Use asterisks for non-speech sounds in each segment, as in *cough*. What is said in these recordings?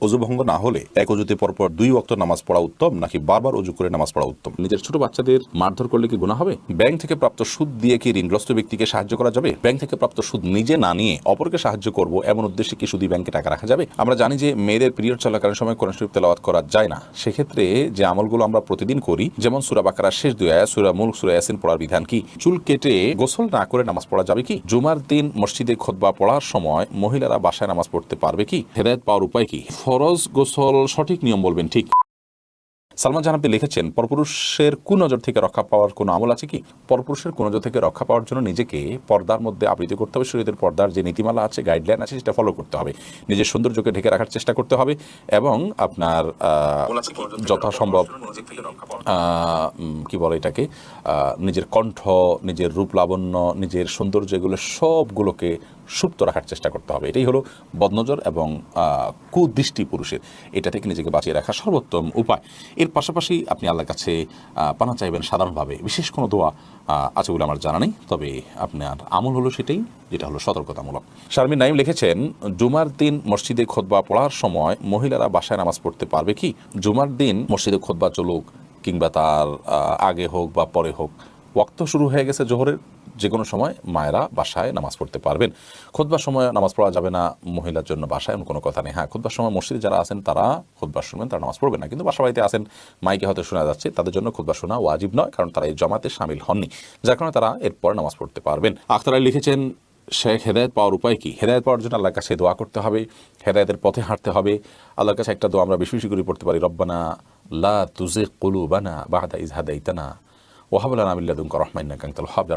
অজু ভঙ্গ না হলে এক অজুতে পরপর দুই ওয়াক্ত নামাজ পড়া উত্তম নাকি বারবার অজু করে নামাজ পড়া উত্তম? নিজের ছোট বাচ্চাদের মারধর করলে কি গুণা হবে? ব্যাংক থেকে প্রাপ্ত সুদ দিয়ে কি ঋণগ্রস্ত ব্যক্তিকে সাহায্য করা যাবে? ব্যাংক থেকে প্রাপ্ত সুদ নিজে না নিয়ে অপরকে সাহায্য করব এমন উদ্দেশ্যে কি শুধু ব্যাংকে টাকা রাখা যাবে? আমরা জানি যে মেয়েদের পিরিয়ড চলাকালীন সময় কোরআন শরীফ তেলাওয়াত করা যায় না। সেক্ষেত্রে যে আমলগুলো আমরা প্রতিদিন করি যেমন সুরা বাকারার শেষ দুই আয়াত সুরা মুল সুরা ইয়াসিন পড়ার বিধান কি? চুল কেটে গোসল না করে নামাজ পড়া যাবে কি? জুমার দিন মসজিদে খোদবা পড়ার সময় মহিলারা বাসায় নামাজ পড়তে পারবে কি? হেদায়ত পাওয়ার উপায় কি? ফরজ গোসল সঠিক নিয়ম বলবেন ঠিক? সালমান জাহান আপনি লিখেছেন পরপুরুষের কুনজর থেকে রক্ষা পাওয়ার কোনো আমল আছে কি? পরপুরুষের কুনজর থেকে রক্ষা পাওয়ার জন্য নিজেকে পর্দার মধ্যে আবৃত করতে হবে। শরীরের পর্দার যে নীতিমালা আছে গাইডলাইন আছে সেটা ফলো করতে হবে। নিজের সৌন্দর্যকে ঢেকে রাখার চেষ্টা করতে হবে এবং আপনার যথাসম্ভব কি বলে এটাকে নিজের কণ্ঠ নিজের রূপ লাবণ্য নিজের সৌন্দর্য এগুলো সবগুলোকে সুপ্ত রাখার চেষ্টা করতে হবে। এটাই হলো বদনজর এবং কুদৃষ্টি পুরুষের। এটা থেকে নিজেকে বাঁচিয়ে রাখা সর্বোত্তম উপায়। এর পাশাপাশি আপনি আল্লাহর কাছে পানা চাইবেন সাধারণভাবে। বিশেষ কোনো দোয়া আছে বলে আমার জানা নেই। তবে আপনার আমল হলো সেটাই, যেটা হলো সতর্কতামূলক। শারমিন নাইম লিখেছেন, জুমার দিন মসজিদে খোদবা পড়ার সময় মহিলারা বাসায় নামাজ পড়তে পারবে কি? জুমার দিন মসজিদে খোদবা চলুক কিংবা তার আগে হোক বা পরে হোক। ওয়াক্ত শুরু হয়ে গেছে জোহরের। যে কোনো সময় মায়েরা বাসায় নামাজ পড়তে পারবেন। খুদ্বার সময় নামাজ পড়া যাবে না মহিলার জন্য বাসায় এমন কোনো কথা নেই। হ্যাঁ খুদ্বার সময় মসজিদে যারা আছেন তারা খুদ্বার শুনবেন তারা নামাজ পড়বেন না। কিন্তু বাসা বাড়িতে আছেন, মাইকে হয়তো শোনা যাচ্ছে, তাদের জন্য খুদ্বার শোনা ওয়াজিব নয়, কারণ তারা এই জমাতে সামিল হননি। যার কারণে তারা এরপর নামাজ পড়তে পারবেন। আখতার আলী লিখেছেন, শেখ হেদায়ত পাওয়ার উপায় কি? হেদায়ত পাওয়ার জন্য আল্লাহর কাছে দোয়া করতে হবে, হেদায়তের পথে হাঁটতে হবে। আল্লাহর কাছে একটা দোয়া আমরা বেশি বেশি করে পড়তে পারি, রব্বানা লা তুজে কলু বানা বাহাদা ইজহাদাইতানা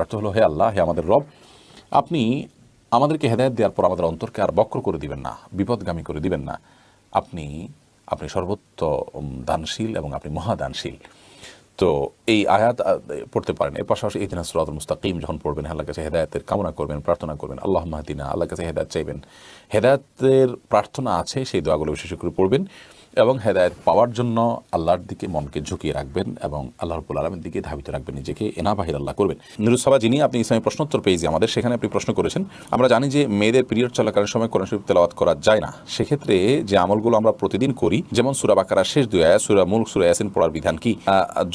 অর্থ হলো, হে আল্লাহ, হে আমাদের রব, আপনি আমাদেরকে হেদায়ত দেওয়ার পর আমাদের অন্তরকে আর বক্র করে দিবেন না, বিপদগামী করে দিবেন না। আপনি আপনি সর্বোচ্চ দানশীল এবং আপনি মহাদানশীল। তো এই আয়াত পড়তে পারেন। এর পাশাপাশি এই দিন সুরাত মুস্তাকিম যখন পড়বেন, আল্লাহর কাছে হেদায়তের কামনা করবেন, প্রার্থনা করবেন আল্লাহ মাহদিনা আল্লাহ কাছে হেদায়ত চাইবেন। হেদায়তের প্রার্থনা আছে, সেই দোয়াগুলো বিশেষ করে পড়বেন। এবং হেদায়ত পাওয়ার জন্য আল্লাহর দিকে মনকে ঝুঁকিয়ে রাখবেন এবং আল্লাহ রবুল আলমের দিকে ধাবিত রাখবেন, নিজেকে এনা বাহির আল্লাহ করবেন। নিরুৎসভা যিনি আপনি ইসলামী প্রশ্নোত্তর পেয়েছি, আমাদের সেখানে আপনি প্রশ্ন করেছেন, আমরা জানি যে মেয়েদের পিরিয়ড চলাকালীন সময় কোরআন শরীফ তেলাওয়াত করা যায় না। সেক্ষেত্রে যে আমলগুলো আমরা প্রতিদিন করি, যেমন সুরা বাকারার শেষ দুই আয়াত, সুরা মুল সুরা ইয়াসিন পড়ার বিধান কি?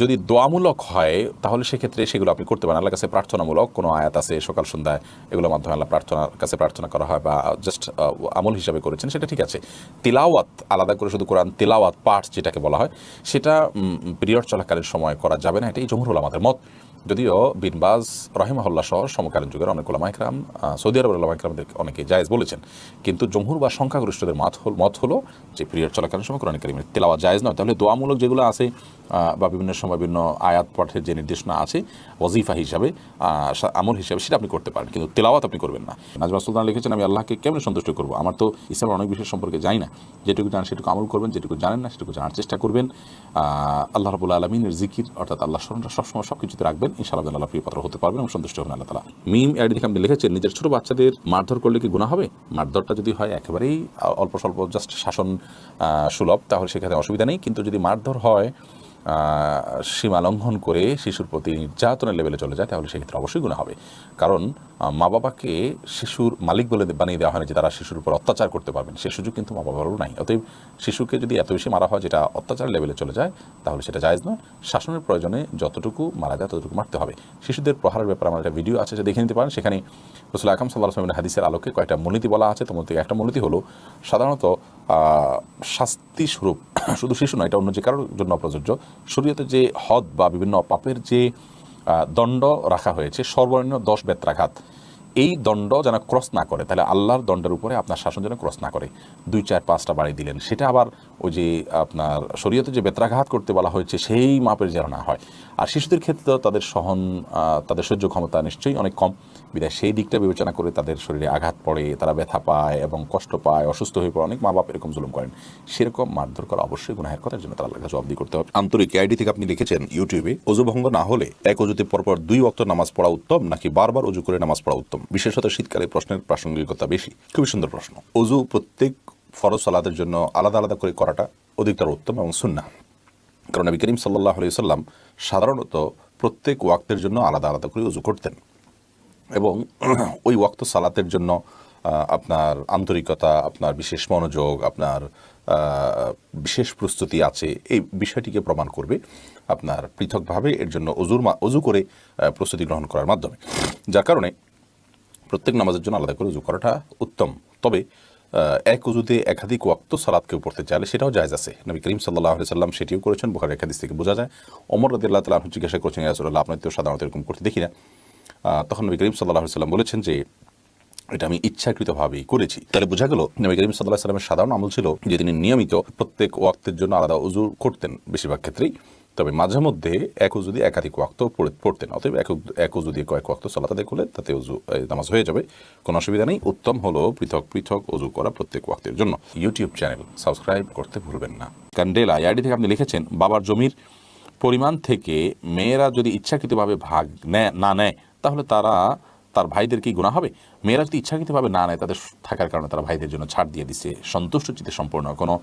যদি দোয়ামূলক হয়, তাহলে সেক্ষেত্রে সেগুলো আপনি করতে পারেন। আল্লাহর কাছে প্রার্থনামূলক কোনো আয়াত আছে সকাল, সন্ধ্যায়, এগুলোর মাধ্যমে আল্লাহ প্রার্থনার কাছে প্রার্থনা করা হয় বা জাস্ট আমল হিসাবে করেছেন, সেটা ঠিক আছে। তিলাওয়াত আলাদা করে শুধু কোরআন তিলাওয়াত পাঠ যেটাকে বলা হয়, সেটা পিরিয়ড চলাকালীন সময় করা যাবে না। এটাই জমহুর আমাদের মত। যদিও বিনবাজ রহিমাহুল্লাহ সহ সমকালীন যুগের অনেক ওলামাইকরাম সৌদি আরবের ওলামাইকরামদের অনেকে জায়েজ বলেছেন। কিন্তু জমহুর বা সংখ্যাগরিষ্ঠদের মত হল মত হলো যে পিরিয়ড চলাকালীন সময় কোরআন কারিমের তেলাওয়া জায়েজ নয়। তাহলে দোয়ামূলক যেগুলো আছে বা বিভিন্ন সময় বিভিন্ন আয়াত পাঠের যে নির্দেশনা আছে ওজিফা হিসাবে আমল হিসাবে সেটা আপনি করতে পারেন, কিন্তু তেলাওয়াত আপনি করবেন না। নাজমা সুলতান লিখেছেন, আমি আল্লাহকে কেমন সন্তুষ্ট করব? আমার তো ইসলামের অনেক বিষয় সম্পর্কে জানি না। যেটুকু জানেন সেটুকু আমল করবেন, যেটুকু জানেন না সেটুকু জানার চেষ্টা করবেন। আল্লাহ রবুল্লা আলমিনের জিকির, অর্থাৎ আল্লাহ স্মরণটা সবসময় সব কিছুতে রাখবেন। ইনশাআল্লাহ আপনি আল্লাহ প্রিয় পাত্র হতে পারবেন এবং সন্তুষ্ট হবেন আল্লাহ তালা। মিম অ্যাড দেখে আপনি লিখেছেন, নিজের ছোট বাচ্চাদের মারধর করলে কি গুণা হবে? মারধরটা যদি হয় একেবারেই অল্প স্বল্প জাস্ট শাসন সুলভ, তাহলে সেখানে অসুবিধা নেই। কিন্তু যদি মারধর হয় সীমা লঙ্ঘন করে শিশুর প্রতি নির্যাতনের লেভেলে চলে যায়, তাহলে সেক্ষেত্রে অবশ্যই গুণা হবে। কারণ মা বাবাকে শিশুর মালিক বলে বানিয়ে দেওয়া হয় না যে তারা শিশুর উপর অত্যাচার করতে পারবেন। সে সুযোগ কিন্তু মা বাবারও নাই। অতএব শিশুকে যদি এত বেশি মারা হয় যেটা অত্যাচার লেভেলে চলে যায়, তাহলে সেটা জায়েজ নয়। শাসনের প্রয়োজনে যতটুকু মারা যায়, ততটুকু মারতে হবে। শিশুদের প্রহারের ব্যাপারে আমার একটা ভিডিও আছে যে দেখে নিতে পারেন। সেখানে রসুল আকাম সাল্লাহ হাদিসের আলোকে কয়েকটা মূলনীতি বলা আছে। তোমার থেকে একটা মূলনীতি হলো, সাধারণত শাস্তি স্বরূপ শুধু শিশু নয়, এটা অন্য যে কারোর জন্য প্রযোজ্য শরীয়তে যে হদ বা বিভিন্ন পাপের যে দণ্ড রাখা হয়েছে, সর্বনিম্ন দশ বেত্রাঘাত। এই দণ্ড যেন ক্রস না করে, তাহলে আল্লাহর দণ্ডের উপরে আপনার শাসন যেন ক্রস না করে। দুই চার পাঁচটা বাড়ি দিলেন, সেটা আবার ওই যে আপনার শরীয়তে যে বেত্রাঘাত করতে বলা হয়েছে, সেই মাপের যেন না হয়। আর শিশুদের ক্ষেত্রে তাদের সহন তাদের সহ্য ক্ষমতা নিশ্চয়ই অনেক কম। বিধায় সেই দিকটা বিবেচনা করে তাদের শরীরে আঘাত পড়ে, তারা ব্যথা পায় এবং কষ্ট পায়, অসুস্থ হয়ে পড়ে, অনেক মা বাপ এরকম জুলুম করেন। সেরকম মারধর করা অবশ্যই গুনাহের কথার জন্য তারা আল্লাহর কাছে জবাবদি করতে হবে। আন্তরিক আইডি থেকে আপনি লিখেছেন ইউটিউবে অজু ভঙ্গ না হলে এক অজুতে পরপর দুই অক্ত নামাজ পড়া উত্তম, নাকি বারবার অজু করে নামাজ পড়া উত্তম? বিশেষত শীতকালে প্রশ্নের প্রাসঙ্গিকতা বেশি। খুবই সুন্দর প্রশ্ন। অজু প্রত্যেক ফরজ সালাদের জন্য আলাদা আলাদা করে করাটা অধিকতর উত্তম এবং সুন্না কারণ নবী করিম সাল্লাহ আলি সাল্লাম সাধারণত প্রত্যেক ওয়াক্তের জন্য আলাদা আলাদা করে উজু করতেন। এবং *clears throat* ওই ওয়াক্ত সালাতের জন্য আপনার আন্তরিকতা, আপনার বিশেষ মনোযোগ, আপনার বিশেষ প্রস্তুতি আছে, এই বিষয়টিকে প্রমাণ করবে আপনার পৃথকভাবে এর জন্য অজুর অজু করে প্রস্তুতি গ্রহণ করার মাধ্যমে। যার কারণে প্রত্যেক নামাজের জন্য আলাদা করে উজু করাটা উত্তম। তবে এক উজুতে একাধিক ওয়াক্ত সালাদ কেউ পড়তে চাইলে সেটাও জায়জ আছে। নবী করিম সাল্লাহ সাল্লাম সেটিও করেছেন, বোখার একাদিস থেকে বোঝা যায়। অমর রদি আল্লাহ তালা জিজ্ঞাসা করছেন ইয়াসুল্লাহ আপনার তো সাধারণত এরকম করতে দেখি না। তখন নবী করিম সাল্লাহ সাল্লাম বলেছেন যে, এটা আমি ইচ্ছাকৃতভাবেই করেছি। তাহলে বোঝা গেল, নবী করিম সাল্লাহ সাল্লামের সাধারণ আমল ছিল যে তিনি নিয়মিত প্রত্যেক ওয়াক্তের জন্য আলাদা উজু করতেন বেশিরভাগ ক্ষেত্রেই। তবে মাঝে মধ্যে এক যদি একাধিক ওয়াক্ত পড়ে- পড়তেন, অতএব এক এক উজু কয়েক ওয়াক্ত সালাত আদায় তাতে উজু নামাজ হয়ে যাবে। কোনো অসুবিধা নেই। উত্তম হলো পৃথক পৃথক উজু করা প্রত্যেক ওয়াক্তের জন্য। ইউটিউব চ্যানেল সাবস্ক্রাইব করতে ভুলবেন না। কান্ডেলা আইডি থেকে আপনি লিখেছেন, বাবার জমির পরিমাণ থেকে মেয়েরা যদি ইচ্ছাকৃতভাবে ভাগ নেয় না নেয়, তাহলে তারা তার ভাইদের কি গুণা হবে? মেয়েরা যদি ইচ্ছাকৃতভাবে না নেয়, তাদের থাকার কারণে তারা ভাইদের জন্য ছাড় দিয়ে দিচ্ছে সন্তুষ্ট চিত্তে সম্পূর্ণ কোনো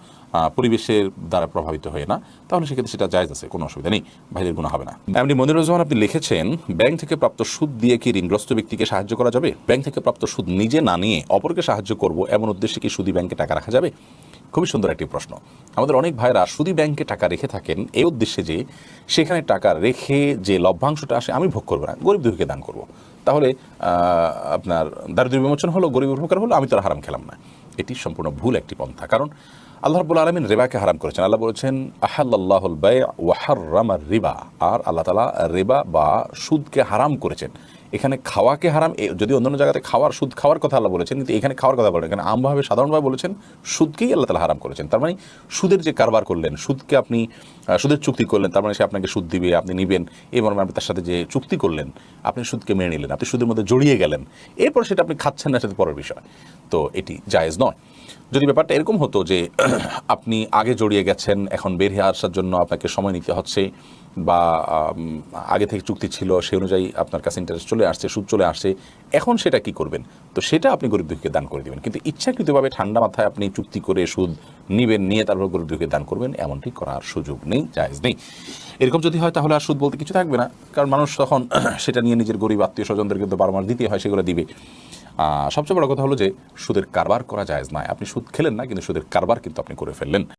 পরিবেশের দ্বারা প্রভাবিত হয়ে না, তাহলে সেক্ষেত্রে সেটা জায়জ আছে, কোনো অসুবিধা নেই, ভাইদের গুণা হবে না। এমনি মনিরুজ্জামান আপনি লিখেছেন, ব্যাংক থেকে প্রাপ্ত সুদ দিয়ে কি ঋণগ্রস্ত ব্যক্তিকে সাহায্য করা যাবে? ব্যাংক থেকে প্রাপ্ত সুদ নিজে না নিয়ে অপরকে সাহায্য করব, এমন উদ্দেশ্যে কি সুদী ব্যাংকে টাকা রাখা যাবে? খুবই সুন্দর একটি প্রশ্ন। আমাদের অনেক ভাইরা সুদী ব্যাংকে টাকা রেখে থাকেন এই উদ্দেশ্যে যে, সেখানে টাকা রেখে যে লভ্যাংশটা আসে আমি ভোগ করব না, গরিব দুঃখীকে দান করব। তাহলে আপনার দারিদ্র বিমোচন হলো, গরিব উপকার হলো, আমি তো হারাম খেলাম না। এটি সম্পূর্ণ ভুল একটি পন্থা। কারণ আল্লাহ রাব্বুল আলমিন রেবাকে হারাম করেছেন। আল্লাহ বলেছেন আহাল্লাহুল বাই ওয়াহার রিবা। আর আল্লাহ তালা রেবা বা সুদকে হারাম করেছেন। এখানে খাওয়াকে হারাম যদি অন্যান্য জায়গাতে খাওয়ার, সুদ খাওয়ার কথা আল্লাহ বলেছেন, কিন্তু এখানে খাওয়ার কথা বলেন। এখানে আমভাবে সাধারণভাবে বলেছেন, সুদকেই আল্লাহ তালা হারাম করেছেন। তার মানে সুদের যে কারবার করলেন, সুদকে আপনি সুদের চুক্তি করলেন, তার মানে সে আপনাকে সুদ দিবে, আপনি নিবেন, এই মর্মে আপনি তার সাথে যে চুক্তি করলেন, আপনি সুদকে মেনে নিলেন, আপনি সুদের মধ্যে জড়িয়ে গেলেন। এরপর সেটা আপনি খাচ্ছেন না, সেটা পরের বিষয়। তো এটি জায়েজ নয়। যদি ব্যাপারটা এরকম হতো যে *clears throat* আপনি আগে জড়িয়ে গেছেন, এখন বের হয়ে আসার জন্য আপনাকে সময় নিতে হচ্ছে বা আগে থেকে চুক্তি ছিল সে অনুযায়ী আপনার কাছে ইন্টারেস্ট চলে আসছে, সুদ চলে আসছে, এখন সেটা কি করবেন? তো সেটা আপনি গরিব দুঃখীকে দান করে দিবেন। কিন্তু ইচ্ছাকৃতভাবে ঠান্ডা মাথায় আপনি চুক্তি করে সুদ নিবেন, নিয়ে তারপর গরিব দুঃখীকে দান করবেন, এমনটি করার সুযোগ নেই, জায়েজ নেই। এরকম যদি হয় তাহলে আর সুদ বলতে কিছু থাকবে না। কারণ মানুষ তখন *clears throat* সেটা নিয়ে নিজের গরিব আত্মীয় স্বজনদের কিন্তু বারবার দিতে হয়, সেগুলো দিবে। সবচেয়ে বড় কথা হলো যে, সুদের কারবার করা যায় নয়। আপনি সুদ খেলেন না, কিন্তু সুদের কারবার কিন্তু আপনি করে ফেললেন।